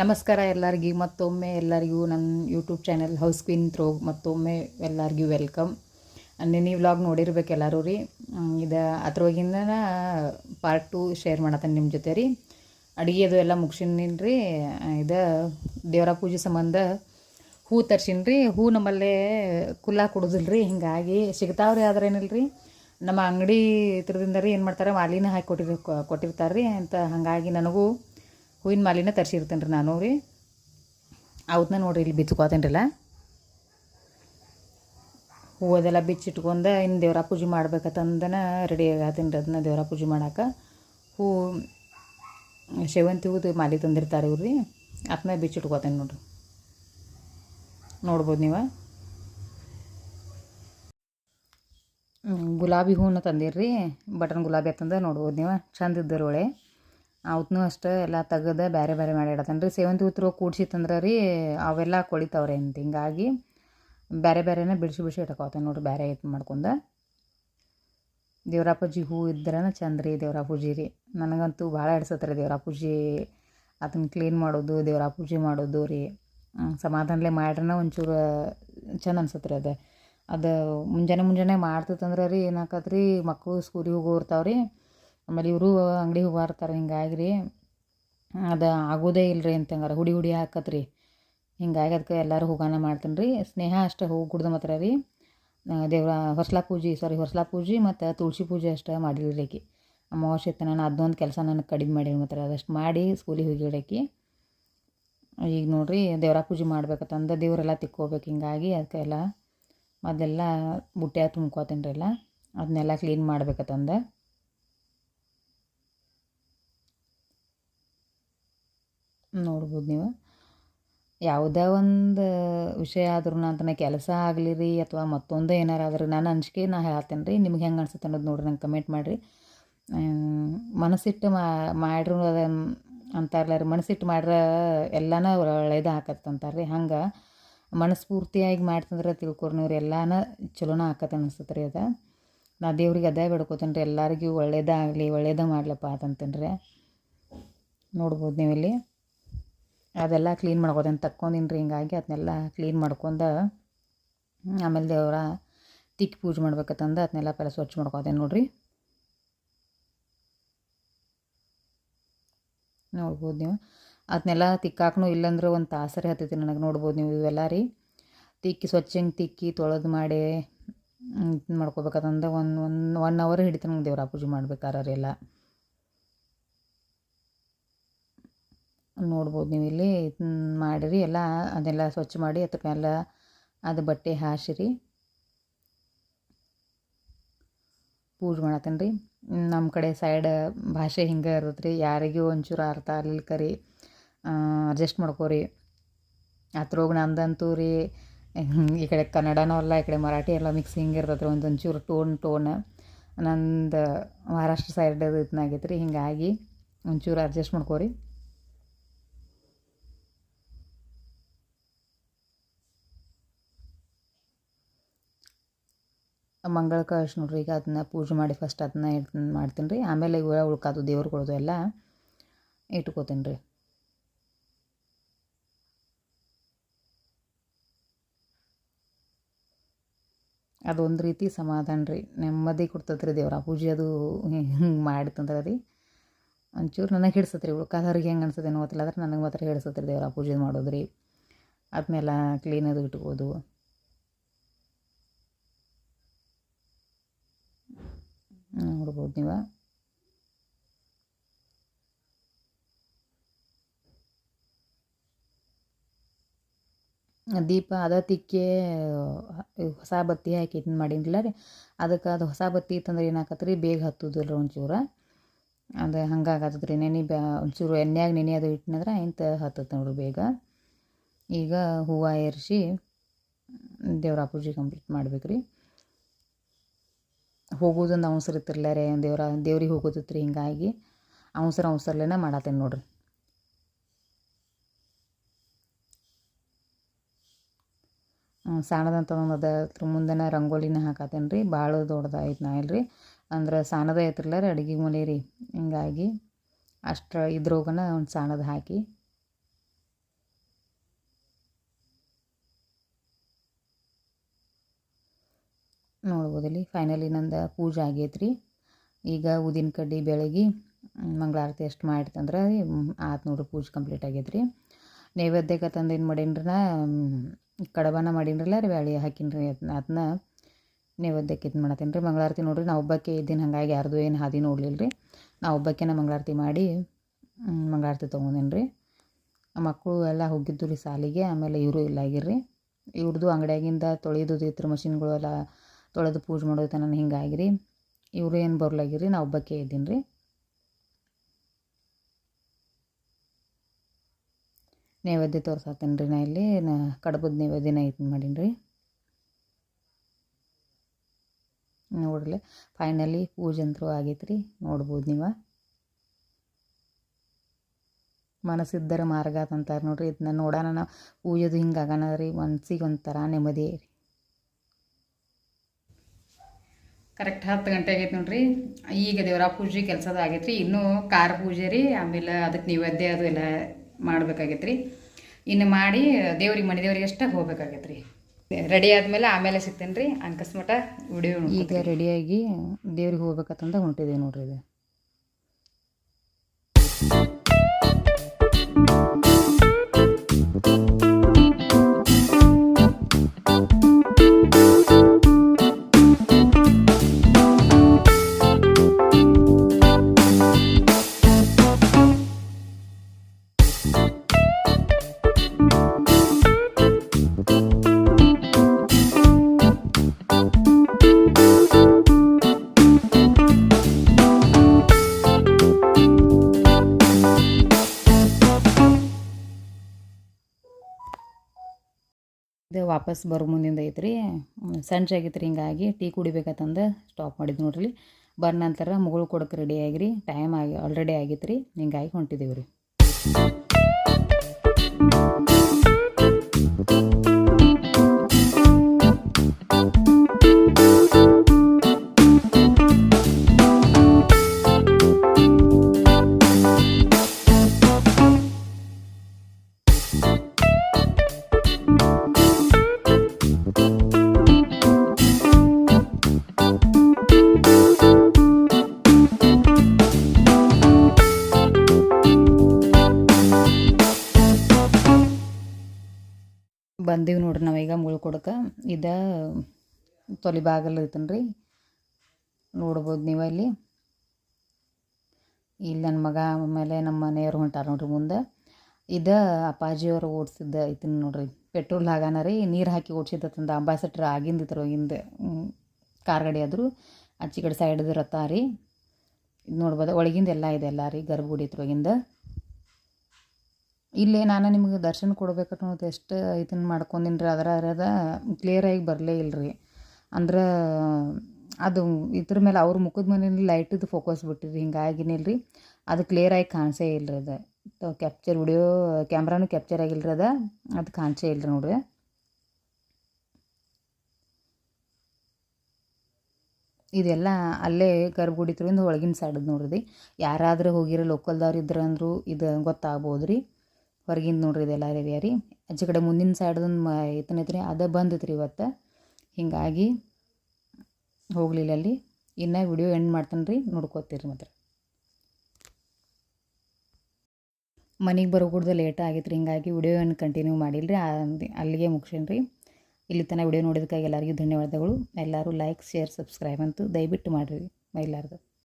ನಮಸ್ಕಾರ ಎಲ್ಲರಿಗೂ, ಮತ್ತೊಮ್ಮೆ ಎಲ್ಲರಿಗೂ ನನ್ನ YouTube channel house queen throw ಮತ್ತೊಮ್ಮೆ ಎಲ್ಲರಿಗೂ ವೆಲ್ಕಮ್ ನಿನ್ನೆ ವ್ಲಾಗ್ ನೋಡಿರ್ಬೇಕು ಎಲ್ಲರೂ ರೀ. ಇದು ಅದ್ರೊಳಗಿಂದ ಪಾರ್ಟ್ ಟು ಶೇರ್ ಮಾಡತ್ತೇನೆ ನಿಮ್ಮ ಜೊತೆ ರೀ. ಅಡುಗೆ ಅದು ಎಲ್ಲ ಮುಗಿಸಿನಿ ರೀ. ಇದು ದೇವರ ಪೂಜೆ ಸಂಬಂಧ ಹೂ ತರ್ಸಿನಿ ರೀ. ಹೂ ನಮ್ಮಲ್ಲೇ ಕುಲ್ಲ ಕೊಡೋದಿಲ್ಲ ರೀ. ಹಿಂಗಾಗಿ ಸಿಗ್ತಾವ್ರಿ ಆದ್ರೆ ಏನಿಲ್ಲ ರೀ. ನಮ್ಮ ಅಂಗಡಿ ಇದ್ರದಿಂದ ರೀ ಏನು ಮಾಡ್ತಾರೆ ಮಾಲಿನ ಹಾಕಿ ಕೊಟ್ಟಿರ್, ಕೊಟ್ಟಿರ್ತಾರೆ ರೀ. ಅಂತ ಹಾಗಾಗಿ ನನಗೂ ಹೂವಿನ ಮಾಲಿನ ತರಿಸಿರ್ತೇನೆ ರೀ ನಾನು ರೀ. ಅವತ್ತನ್ನ ನೋಡಿರಿ ಇಲ್ಲಿ ಬಿಚ್ಕೋತೇನ್ರಲ್ಲ. ಹೂ ಅದೆಲ್ಲ ಬಿಚ್ಚಿಟ್ಕೊಂಡ ಇನ್ನು ದೇವ್ರ ಪೂಜೆ ಮಾಡ್ಬೇಕಂತಂದನ ರೆಡಿ ಆಗತ್ತೀನಿ ರೀ ಅದನ್ನ ದೇವ್ರ ಪೂಜೆ ಮಾಡಕ್ಕೆ ಹೂ ಸೇವಂತಿ ಹೂದು ಮಾಲಿ ತಂದಿರ್ತಾರೆ ಇವ್ರಿ ಅದನ್ನ ಬಿಚ್ಚಿಟ್ಕೋತೇನೆ ನೋಡ್ರಿ. ನೋಡ್ಬೋದು ನೀವು. ಗುಲಾಬಿ ಹೂವನ್ನ ತಂದಿರ್ರಿ. ಬಟನ್ ಗುಲಾಬಿ ಅತ್ತಂದ ನೋಡ್ಬೋದು ನೀವು. ಚಂದ ಅವತ್ತೂ ಅಷ್ಟೇ ಎಲ್ಲ ತೆಗೆದು ಬೇರೆ ಬೇರೆ ಮಾಡಿ ಇಡತ್ತೇನೆ ರೀ. ಸೇವಂತಿ ಹೂತ್ರ ಕೂಡ್ಸಿ ತಂದ್ರೆ ರೀ ಅವೆಲ್ಲ ಕೊಳಿತಾವ್ರಿ ಅಂತ ಹಿಂಗಾಗಿ ಬೇರೆ ಬೇರೆನೇ ಬಿಡಿಸಿ ಬಿಡಿಸಿ ಇಟ್ಕೋತೇನೆ ನೋಡಿರಿ ಬೇರೆ ಇದು ಮಾಡ್ಕೊಂಡು. ದೇವ್ರ ಪೂಜೆ ಹೂ ಇದ್ರೇ ಚಂದ ರೀ ದೇವ್ರ ಪೂಜೆ ರೀ. ನನಗಂತೂ ಭಾಳ ಹಿಡ್ಸತ್ತೆ ರೀ ದೇವ್ರ ಪೂಜೆ ಅದನ್ನ ಕ್ಲೀನ್ ಮಾಡೋದು ದೇವ್ರ ಪೂಜೆ ಮಾಡೋದು ರೀ. ಸಮಾಧಾನಲೇ ಮಾಡ್ರನ ಒಂಚೂರು ಚಂದ ಅನ್ಸತ್ತೆ ರೀ ಅದು. ಅದು ಮುಂಜಾನೆ ಮುಂಜಾನೆ ಮಾಡ್ತಿತ್ತಂದ್ರೆ ರೀ ಏನಾಕತ್ತೆ ರೀ ಮಕ್ಕಳು ಸ್ಕೂಲಿಗೆ ಹೋಗೋರ್ತಾವ ರೀ ಆಮೇಲೆ ಇವರು ಅಂಗಡಿ ಹೋಗಾರ್ತಾರೆ ಹಿಂಗಾಗಿ ರೀ ಅದು ಆಗೋದೇ ಇಲ್ಲ ರೀ ಅಂತಂಗಾರ, ಹುಡಿ ಹುಡಿ ಹಾಕತ್ತೆ ರೀ ಹಿಂಗಾಗಿ ಅದಕ್ಕೆ ಎಲ್ಲರೂ ಹೋಗಾನ ಮಾಡ್ತೀನಿ ರೀ ಸ್ನೇಹ ಅಷ್ಟೇ ಹೋಗಿ ಕುಡ್ದು ಮಾತ್ರ ರೀ. ದೇವ್ರ ಹೊಸ್ಲ ಪೂಜೆ ಸಾರಿ ಹೊಸ್ಲ ಪೂಜೆ ಮತ್ತು ತುಳಸಿ ಪೂಜೆ ಅಷ್ಟೇ ಮಾಡಿಲ್ಲ ರೀ ಆಕಿ. ಅಮಾವಾಸ್ಯೆ ಇತ್ತು ನಾನು ಅದೊಂದು ಕೆಲಸ ನನಗೆ ಕಡಿಮೆ ಮಾಡಿ ಮಾತ್ರ, ಅದಷ್ಟು ಮಾಡಿ ಸ್ಕೂಲಿಗೆ ಹೋಗಿಡಾಕಿ ಈಗ ನೋಡಿರಿ ದೇವ್ರ ಪೂಜೆ ಮಾಡ್ಬೇಕಂತಂದು ದೇವರೆಲ್ಲ ತಿಕ್ಕೋಬೇಕು, ಹಿಂಗಾಗಿ ಅದಕ್ಕೆಲ್ಲ ಮೊದಲೆಲ್ಲ ಬುಟ್ಟ್ಯಾಗ ತುಂಬ್ಕೋತೀನಿ ರೀ ಎಲ್ಲ. ಅದನ್ನೆಲ್ಲ ಕ್ಲೀನ್ ಮಾಡ್ಬೇಕಂತಂದು. ನೋಡ್ಬೋದು ನೀವು. ಯಾವುದೇ ಒಂದು ವಿಷಯ ಆದ್ರೂ ತನ್ನ ಕೆಲಸ ಆಗಲಿ ರೀ ಅಥವಾ ಮತ್ತೊಂದು ಏನಾರು ನಾನು ಅಂಜಿಕೆ ನಾ ಹೇಳ್ತೇನೆ ರೀ. ನಿಮ್ಗೆ ಹೆಂಗೆ ಅನಿಸುತ್ತೆ ಅನ್ನೋದು ನೋಡಿರಿ, ನಂಗೆ ಕಮೆಂಟ್ ಮಾಡಿರಿ. ಮನಸ್ಸಿಟ್ಟು ಮಾಡ್ರು ಅದ ಅಂತಾರಲ್ಲ ರೀ, ಮನಸ್ಸಿಟ್ಟು ಮಾಡ್ರೆ ಎಲ್ಲಾನ ಒಳ್ಳೇದು ಹಾಕತ್ತೆ ಅಂತಾರೆ ರೀ. ಹಂಗೆ ಮನಸ್ಫೂರ್ತಿಯಾಗಿ ಮಾಡ್ತಂದ್ರೆ ತಿಳ್ಕೊರಿ ನೀವು ಎಲ್ಲಾನ ಚಲೋನ ಹಾಕತ್ತೆ ಅನಿಸ್ತದೆ ರೀ ಅದು. ನಾ ದೇವ್ರಿಗೆ ಅದೇ ಬೇಡ್ಕೋತೇನೆ ರೀ, ಎಲ್ಲರಿಗೂ ಒಳ್ಳೇದಾಗಲಿ ಒಳ್ಳೇದ ಮಾಡ್ಲಪ್ಪ ಅಂತಂತೇನೆ ರೀ. ನೋಡ್ಬೋದು ನೀವು ಇಲ್ಲಿ ಅದೆಲ್ಲ ಕ್ಲೀನ್ ಮಾಡ್ಕೋದೇನು ತಕ್ಕೊಂಡಿನಿ ರೀ ಹಿಂಗಾಗಿ ಅದನ್ನೆಲ್ಲ ಕ್ಲೀನ್ ಮಾಡ್ಕೊಂಡು ಆಮೇಲೆ ದೇವರ ತಿಕ್ಕಿ ಪೂಜೆ ಮಾಡ್ಬೇಕಂತಂದು ಅದನ್ನೆಲ್ಲ ಪೆಲ್ಲ ಸ್ವಚ್ಛ ಮಾಡ್ಕೋದೆ ನೋಡಿರಿ. ನೋಡ್ಬೋದು ನೀವು. ಅದನ್ನೆಲ್ಲ ತಿಕ್ಕಾಕನು ಇಲ್ಲಂದ್ರೆ ಒಂದು ತಾಸರಿ ಹತ್ತೈತಿ ನನಗೆ ನೋಡ್ಬೋದು ನೀವು ಇವೆಲ್ಲ ರೀ. ತಿಕ್ಕಿ ಸ್ವಚ್ಛ ಹಿಂಗೆ ತಿಕ್ಕಿ ತೊಳೆದು ಮಾಡಿ ಇದು ಒಂದು ಒಂದು ಒನ್ ಅವರ್ ಹಿಡಿತು ನಂಗೆ ದೇವ್ರ ಪೂಜೆ ಮಾಡ್ಬೇಕಾರೆ ಎಲ್ಲ. ನೋಡ್ಬೋದು ನೀವು ಇಲ್ಲಿ. ಮಾಡಿರಿ, ಎಲ್ಲ ಅದೆಲ್ಲ ಸ್ವಚ್ಛ ಮಾಡಿ ಅದ್ರ ಮೇಲೆ ಅದು ಬಟ್ಟೆ ಹಾಸಿರಿ. ಪೂಜೆ ಮಾಡತ್ತೇನೆ ರೀ ನಮ್ಮ ಕಡೆ ಸೈಡ್ ಭಾಷೆ ಹಿಂಗೆ ಇರುತ್ತೆ ರೀ ಯಾರಿಗೂ ಒಂಚೂರು ಅರ್ಥ ಆಗ್ಲಿಲ್ಲ ಕರಿ. ಅಡ್ಜಸ್ಟ್ ಮಾಡ್ಕೋರಿ. ಅದ್ರೊಳಗೆ ನಂದಂತೂ ರೀ, ಈ ಕಡೆ ಕನ್ನಡನೂ ಅಲ್ಲ, ಈ ಕಡೆ ಮರಾಠಿ ಎಲ್ಲ ಮಿಕ್ಸ್ ಹಿಂಗೆ ಇರ್ತದೆ ರೀ ಒಂದು ಒಂಚೂರು ಟೋನ್ ಟೋನ್ ನಂದು ಮಹಾರಾಷ್ಟ್ರ ಸೈಡ್ ಇದನ್ನಾಗೈತೆ ರೀ ಹಿಂಗಾಗಿ ಒಂಚೂರು ಅಡ್ಜಸ್ಟ್ ಮಾಡ್ಕೋರಿ. ಮಂಗಳ ಕಳಶ ನೋಡ್ರಿ, ಈಗ ಅದನ್ನ ಪೂಜೆ ಮಾಡಿ ಫಸ್ಟ್ ಅದನ್ನ ಇಟ್ ಮಾಡ್ತೀನಿ ರೀ. ಆಮೇಲೆ ಇವ ಉಳ್ಕಾದು ದೇವ್ರುಗಳದು ಎಲ್ಲ ಇಟ್ಕೋತೀನಿ ರೀ. ಅದೊಂದು ರೀತಿ ಸಮಾಧಾನ ರೀ. ನೆಮ್ಮದಿ ಕೊಡ್ತದೆ ರೀ ದೇವ್ರ ಪೂಜೆ. ಅದು ಹಿಂಗೆ ಮಾಡ್ತಂದ್ರೆ ರೀ, ಒಂಚೂರು ನನಗೆ ಹಿಡ್ಸತ್ತೆ ರೀ ಉಳ್ಕಾದವ್ರಿಗೆ ಹೆಂಗೆ ಅನ್ಸುತ್ತೆ ಗೊತ್ತಿಲ್ಲ, ಆದ್ರೆ ನನಗೆ ಮಾತ್ರ ಹಿಡ್ಸತ್ತೆ ರೀ ದೇವ್ರ ಪೂಜೆ ಮಾಡೋದು ರೀ ಅದನ್ನೆಲ್ಲ ಕ್ಲೀನ್ ಅದು ನೋಡ್ಬೋದು ನೀವು. ದೀಪ, ಅದ ತಿಕ್ಕೆ ಹೊಸ ಬತ್ತಿ ಹಾಕಿ ಇದನ್ನ ಮಾಡೀನಿಲ್ಲ ರೀ. ಅದಕ್ಕೆ ಅದು ಹೊಸ ಬತ್ತಿ ಇತ್ತಂದ್ರೆ ಏನಾಕತ್ತೆ ರೀ ಬೇಗ ಹತ್ತುದಿಲ್ಲ ಒಂಚೂರು. ಅದು ಹಂಗಾಗತ್ತದ ರೀ ನೆನೆ ಬ್ಯಾ, ಒಂಚೂರು ಎಣ್ಣೆಯಾಗ ನೆನೆ ಅದು ಇಟ್ಟನಂದ್ರೆ ಇಂತ ಹತ್ತತ್ತೆ ನೋಡ್ರಿ ಬೇಗ. ಈಗ ಹೂವು ಏರಿಸಿ ದೇವ್ರ ಪೂಜೆ ಕಂಪ್ಲೀಟ್ ಮಾಡ್ಬೇಕು ರೀ ಹೋಗೋದೊಂದು ಅವಸರ ಇತ್ತಿರಲ್ಲ ರೀ ದೇವ್ರ, ದೇವ್ರಿಗೆ ಹೋಗೋದಿತ್ತು ರೀ ಹಿಂಗಾಗಿ ಅವಸರ ಅವಸರಲೇನ ಮಾಡತ್ತೇನೆ ನೋಡ್ರಿ. ಸಣ್ಣದಂತ ಒಂದು ಅದ, ಅದ್ರ ಮುಂದೆನ ರಂಗೋಲಿನ ಹಾಕತ್ತೇನೆ ರೀ ಭಾಳ ದೊಡ್ಡದಾಯ್ತು ನಾ ಇಲ್ರಿ. ಅಂದ್ರೆ ಸಾಣದ ಐತ್ರಲ್ಲ ರೀ ಅಡುಗೆ ಮನೆ ರೀ ಹಿಂಗಾಗಿ ಅಷ್ಟು ಇದ್ರೋಗನ ಒಂದು ಸಾಣದ ಹಾಕಿ ನೋಡ್ಬೋದು ಇಲ್ಲಿ ಫೈನಲಿ ನಂದು ಪೂಜೆ ಆಗೈತ್ರಿ. ಈಗ ಉದಿನ ಕಡ್ಡಿ ಬೆಳಗ್ಗೆ ಮಂಗಳಾರತಿ ಎಷ್ಟು ಮಾಡ್ತಂದ್ರೆ ಆತು ನೋಡ್ರಿ ಪೂಜೆ ಕಂಪ್ಲೀಟ್ ಆಗೈತ್ರಿ. ನೈವೇದ್ಯಕ್ಕೆ ತಂದು ಏನು ಮಾಡೀನ್ರಿ ನಾ ಕಡಬನ ಮಾಡೀನ್ರಲ್ಲ ರೀ ಬ್ಯಾಳಿ ಹಾಕಿನ್ರಿ ಅದನ್ನ ನೈವೇದ್ಯಕ್ಕೆ ಇದು ಮಾಡತ್ತೀನಿ ರೀ ಮಂಗಳಾರತಿ ನೋಡ್ರಿ ನಾ ಒಬ್ಬಕ್ಕೆ ಇದ್ದೀನಿ ಹಾಗಾಗಿ ಯಾರ್ದು ಏನು ಹಾದಿ ನೋಡಲಿಲ್ಲ ರೀ ನಾ ಒಬ್ಬಕ್ಕೆನ ಮಂಗಳಾರತಿ ಮಾಡಿ ಮಂಗಳಾರತಿ ತೊಗೊಂಡೇನಿ ರೀ ಮಕ್ಕಳು ಎಲ್ಲ ಹೋಗಿದ್ದು ರೀ ಸಾಲಿಗೆ, ಆಮೇಲೆ ಇವರು ಇಲ್ಲ ಆಗಿರ್ರಿ ಇವ್ರದ್ದು ಅಂಗಡಿಯಾಗಿಂದ ತೊಳೆದು ಇತ್ರ ಮಷಿನ್ಗಳು ಎಲ್ಲ ತೊಳೆದು ಪೂಜೆ ಮಾಡೋದು ನಾನು ಹಿಂಗಾಗಿರಿ ಇವರು ಏನು ಬರ್ಲಾಗಿರಿ, ನಾ ಒಬ್ಬಕ್ಕೆ ಇದ್ದೀನಿ ರೀ. ನೈವೇದ್ಯ ತೋರ್ಸಾತೀನಿ ರೀ ನಾ ಇಲ್ಲಿ. ನಾ ಕಡಬದ ನೈವೇದ್ಯನ ಇದು ಮಾಡೀನಿ ರೀ. ನೋಡ್ರಿ ಫೈನಲಿ ಪೂಜೆ ಅಂತೂ ಆಗೈತೆ ರೀ, ನೋಡ್ಬೋದು ನೀವು. ಮನಸ್ಸಿದ್ದರೆ ಮಾರ್ಗ ಅಂತಾರೆ ನೋಡ್ರಿ. ಇದನ್ನ ನೋಡೋಣ ನಾವು ಪೂಜೆದು ಹಿಂಗೆ ಆಗಣ ರೀ ಮನಸ್ಸಿಗೆ ಒಂಥರ ನೆಮ್ಮದಿ ರೀ ಕರೆಕ್ಟ್ ಹತ್ತು ಗಂಟೆ ಆಗೈತೆ ನೋಡ್ರಿ. ಈಗ ದೇವರ ಪೂಜೆ ಕೆಲಸದ ಆಗೈತೆ ರೀ ಇನ್ನೂ ಕಾರ ಪೂಜೆ ರೀ. ಆಮೇಲೆ ಅದಕ್ಕೆ ನೈವೇದ್ಯ ಅದು ಎಲ್ಲ ಮಾಡ್ಬೇಕಾಗೈತೆ ರೀ ಇನ್ನು ಮಾಡಿ ದೇವ್ರಿಗೆ ಮನೆ ದೇವ್ರಿಗೆ ಅಷ್ಟೇ ಹೋಗ್ಬೇಕಾಗೈತೆ ರೀ ರೆಡಿ ಆದಮೇಲೆ ಆಮೇಲೆ ಸಿಗ್ತೇನೆ ರೀ. ಅನ್ಕಸ್ಮಟ ವಿಡಿಯೋ ಈಗ ರೆಡಿಯಾಗಿ ದೇವ್ರಿಗೆ ಹೋಗ್ಬೇಕಂತಂದ ಹೊಂಟಿದ್ದೀವಿ ನೋಡ್ರಿ ಇದು. ವಾಪಸ್ ಬರೋ ಮುಂದಿಂದ ಐತ್ರಿ. ಸಂಜೆ ಆಗಿತ್ತು ರೀ ಹಿಂಗಾಗಿ ಟೀ ಕುಡಿಬೇಕಂತಂದು ಸ್ಟಾಪ್ ಮಾಡಿದ್ದು ನೋಡ್ರಿ. ಬಂದ ನಂತರ ಮುಗಳು ಕೊಡೋಕೆ ರೆಡಿ ಆಗಿರಿ. ಟೈಮ್ ಆಗಿ ಆಲ್ರೆಡಿ ಆಗಿತ್ತು ರೀ ಹಿಂಗಾಗಿ ಹೊಂಟಿದ್ದೀವಿ ರೀ ಬಂದೀವಿ ನೋಡ್ರಿ ನಾವೀಗ ಮುಳ್ಕೊಡಕ್ಕೆ ಕೊಡಕ್ಕೆ ಇದ ತೊಲಿ ಬಾಗಲ್ ಐತನ್ ರೀ. ನೋಡ್ಬೋದು ನೀವು ಅಲ್ಲಿ. ಇಲ್ಲಿ ನನ್ನ ಮಗ ಆಮೇಲೆ ನಮ್ಮ ಮನೆಯವ್ರು ಹೊಂಟಾರ ನೋಡ್ರಿ ಮುಂದೆ. ಇದ ಅಪ್ಪಾಜಿಯವರು ಓಡಿಸಿದ್ದ ಐತಿನ ನೋಡ್ರಿ. ಪೆಟ್ರೋಲ್ ಹಾಗಾನ ರೀ, ನೀರು ಹಾಕಿ ಓಡಿಸಿದ್ದಂದ ಅಂಬಾಸಟ್ರ್ ಆಗಿಂದ ಹಿಂದೆ. ಕಾರ್ ಗಾಡಿ ಆದರೂ. ಆಚೆ ಕಡೆ ಸೈಡ್ದು ರಥ ರೀ. ಇದು ನೋಡ್ಬೋದು, ಒಳಗಿಂದ ಎಲ್ಲ ಇದೆ ಎಲ್ಲ ರೀ, ಗರ್ಭಗುಡಿ ಇದ್ರೊಳಗಿಂದ ಇಲ್ಲೇ ನಾನು ನಿಮಗೆ ದರ್ಶನ ಕೊಡ್ಬೇಕು ಅನ್ನೋದು ಎಷ್ಟು ಇದನ್ನು ಮಾಡ್ಕೊಂಡಿನಿ ರೀ ಅದರ ಅದ ಕ್ಲಿಯರಾಗಿ ಬರಲೇ ಇಲ್ಲರಿ ಅಂದ್ರೆ ಅದು ಇದ್ರ ಮೇಲೆ ಅವ್ರ ಮುಖದ ಮನೇಲಿ ಲೈಟಿದು ಫೋಕಸ್ ಬಿಟ್ಟಿರಿ ಹಿಂಗಾಗಿನಿಲ್ಲ ರೀ ಅದು ಕ್ಲಿಯರಾಗಿ ಕಾಣಿಸೇ ಇಲ್ಲರಿ ಅದು. ಕ್ಯಾಪ್ಚರ್ ವಿಡಿಯೋ ಕ್ಯಾಮ್ರಾನು ಕ್ಯಾಪ್ಚರ್ ಆಗಿಲ್ಲರಿ ಅದ. ಅದು ಕಾಣಿಸೇ ಇಲ್ಲ ರೀ ನೋಡ್ರಿ. ಇದೆಲ್ಲ ಅಲ್ಲೇ ಗರ್ಭಗುಡಿ ಒಳಗಿನ ಸೈಡದ ನೋಡ್ರಿ. ಯಾರಾದರೂ ಹೋಗಿರೋ ಲೋಕಲ್ದವ್ರು ಇದ್ರೆ ಅಂದರೂ ಇದು ಗೊತ್ತಾಗ್ಬೋದು ರೀ ಹೊರಗಿಂದ ನೋಡ್ರಿ ಇದೆಲ್ಲ ಏರಿಯಾ ರೀ ಆಚೆ ಕಡೆ ಮುಂದಿನ ಸೈಡ್ದೊಂದು ಮ ಐತನೈತೆ ರೀ ಅದೇ ಬಂದೈತೆ ರೀ ಇವತ್ತು. ಹೀಗಾಗಿ ಹೋಗಲಿಲ್ಲ ಅಲ್ಲಿ. ಇನ್ನು ವಿಡಿಯೋ ಎಂಡ್ ಮಾಡ್ತಾನೆ ರೀ. ನೋಡ್ಕೋತೀರಿ ಮಾತ್ರ. ಮನೆಗೆ ಬರೋ ಕೂಡ ಲೇಟ್ ಆಗಿತ್ತು ರೀ ಹಿಂಗಾಗಿ ವಿಡಿಯೋ ಏನು ಕಂಟಿನ್ಯೂ ಮಾಡಿಲ್ಲ ರೀ. ಅಲ್ಲಿಗೆ ಮುಗಿಸೇನಿ ರೀ. ಇಲ್ಲಿ ತನಕ ವಿಡಿಯೋ ನೋಡಿದಕ್ಕಾಗಿ ಎಲ್ಲರಿಗೂ ಧನ್ಯವಾದಗಳು. ಎಲ್ಲರೂ ಲೈಕ್ ಶೇರ್ ಸಬ್ಸ್ಕ್ರೈಬ್ ಅಂತೂ ದಯವಿಟ್ಟು ಮಾಡಿರಿ ಎಲ್ಲಾರ್ದು